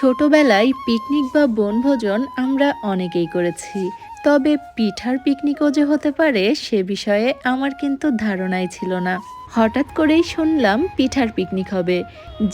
ছোটবেলায় পিকনিক বা বনভোজন আমরা অনেকেই করেছি। তবে পিঠার পিকনিকও যে হতে পারে, সে বিষয়ে আমার কিন্তু ধারণাই ছিল না। হঠাৎ করেই শুনলাম পিঠার পিকনিক হবে।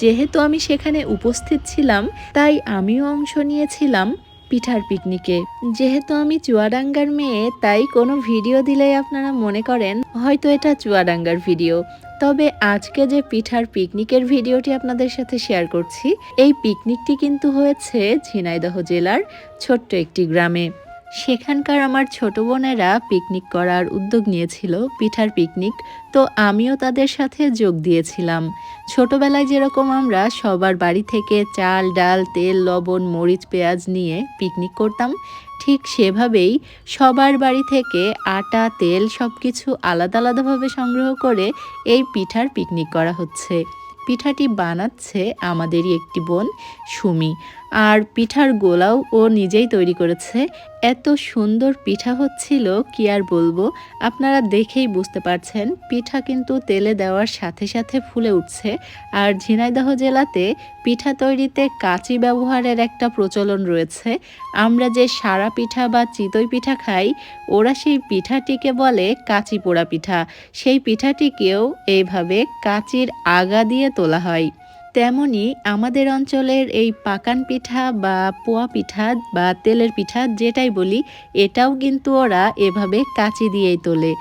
যেহেতু আমি সেখানে উপস্থিত ছিলাম, তাই আমিও অংশ নিয়েছিলাম পিঠার পিকনিকে। যেহেতু আমি চুয়াডাঙ্গার মেয়ে, তাই কোনো ভিডিও দিলেই আপনারা মনে করেন, হয়তো এটা চুয়াডাঙ্গার ভিডিও। তবে আজকে যে পিঠার পিকনিকের ভিডিওটি আপনাদের সাথে শেয়ার করছি, এই পিকনিকটি কিন্তু হয়েছে ঝিনাইদহ জেলার ছোট্ট একটি গ্রামে। সেখানকার আমার ছোট বোনেরা পিকনিক করার উদ্যোগ নিয়েছিল, পিঠার পিকনিক তো আমিও তাদের সাথে যোগ দিয়েছিলাম। ছোটবেলায় যেরকম আমরা সবার বাড়ি থেকে চাল, ডাল, তেল, লবণ, মরিচ, পেঁয়াজ নিয়ে পিকনিক করতাম, ঠিক সেভাবেই সবার বাড়ি থেকে আটা, তেল সব কিছু আলাদা আলাদাভাবে সংগ্রহ করে এই পিঠার পিকনিক করা হচ্ছে। পিঠাটি বানাচ্ছে আমাদেরই একটি বোন সুমি। আর পিঠার গোলাও ও নিজেই তৈরি করেছে। এত সুন্দর পিঠা হচ্ছিল, কি আর বলব? আপনারা দেখেই বুঝতে পারছেন, পিঠা কিন্তু তেলে দেওয়ার সাথে সাথে ফুলে উঠছে। আর ঝিনাইদহ জেলাতে পিঠা তৈরিতে কাঁচি ব্যবহারের একটা প্রচলন রয়েছে। আমরা যে সারা পিঠা বা চিতই পিঠা খাই, ওরা সেই পিঠাটিকে বলে কাঁচি পোড়া পিঠা। সেই পিঠাটিকেও এইভাবে কাঁচির আগা দিয়ে তোলা হয়। তেমনি আমাদের অঞ্চলের এই পাকান পিঠা বা পোয়া পিঠা বা তেলের পিঠা যেটাই বলি, এটাও কিন্তু ওরা এভাবে কাঁচি দিয়েই তোলে।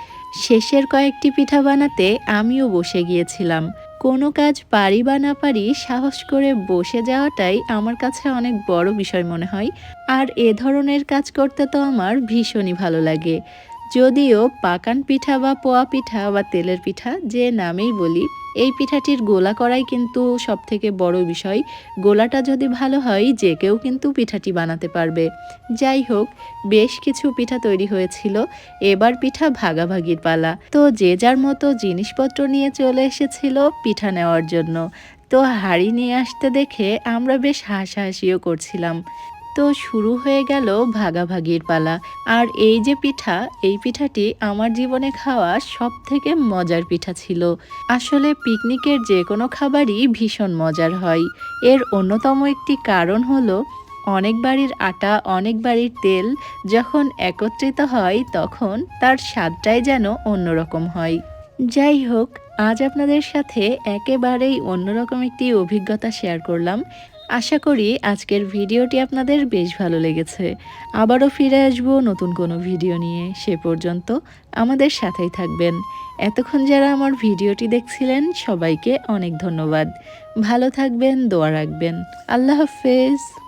শেষের কয়েকটি পিঠা বানাতে আমিও বসে গিয়েছিলাম। কোনো কাজ পারি বা না পারি, সাহস করে বসে যাওয়াটাই আমার কাছে অনেক বড় বিষয় মনে হয়। আর এ ধরনের কাজ করতে তো আমার ভীষণই ভালো লাগে। যদিও পাকান পিঠা বা পোয়া পিঠা বা তেলের পিঠা যে নামেই বলি, এই পিঠাটির গোলা করাই কিন্তু সব থেকে বড় বিষয়। গোলাটা যদি ভালো হয়, যে কেউ কিন্তু পিঠাটি বানাতে পারবে। যাই হোক, বেশ কিছু পিঠা তৈরি হয়েছিল। এবার পিঠা ভাগাভাগির পালা। তো যে যার মতো জিনিসপত্র নিয়ে চলে এসেছিল পিঠা নেওয়ার জন্য। তো হাড়ি নিয়ে আসতে দেখে আমরা বেশ হাসাহাসিও করছিলাম। তো শুরু হয়ে গেল ভাগাভাগির পালা। আর এই যে পিঠা, এই পিঠাটি আমার জীবনে খাওয়া সব থেকে মজার পিঠা ছিল। আসলে পিকনিকের যে কোনো খাবারই ভীষণ মজার হয়। এর অন্যতম একটি কারণ হলো অনেক বাড়ির আটা, অনেক বাড়ির তেল যখন একত্রিত হয় তখন তার স্বাদটাই যেন অন্যরকম হয়। যাই হোক, আজ আপনাদের সাথে একেবারেই অন্যরকম একটি অভিজ্ঞতা শেয়ার করলাম। আশা করি আজকের ভিডিওটি আপনাদের বেশ ভালো লেগেছে। আবারও ফিরে আসব নতুন কোনো ভিডিও নিয়ে। সে পর্যন্ত আমাদের সাথেই থাকবেন। এতক্ষণ যারা আমার ভিডিওটি দেখছিলেন, সবাইকে অনেক ধন্যবাদ। ভালো থাকবেন, দোয়া রাখবেন। আল্লাহ হাফেজ।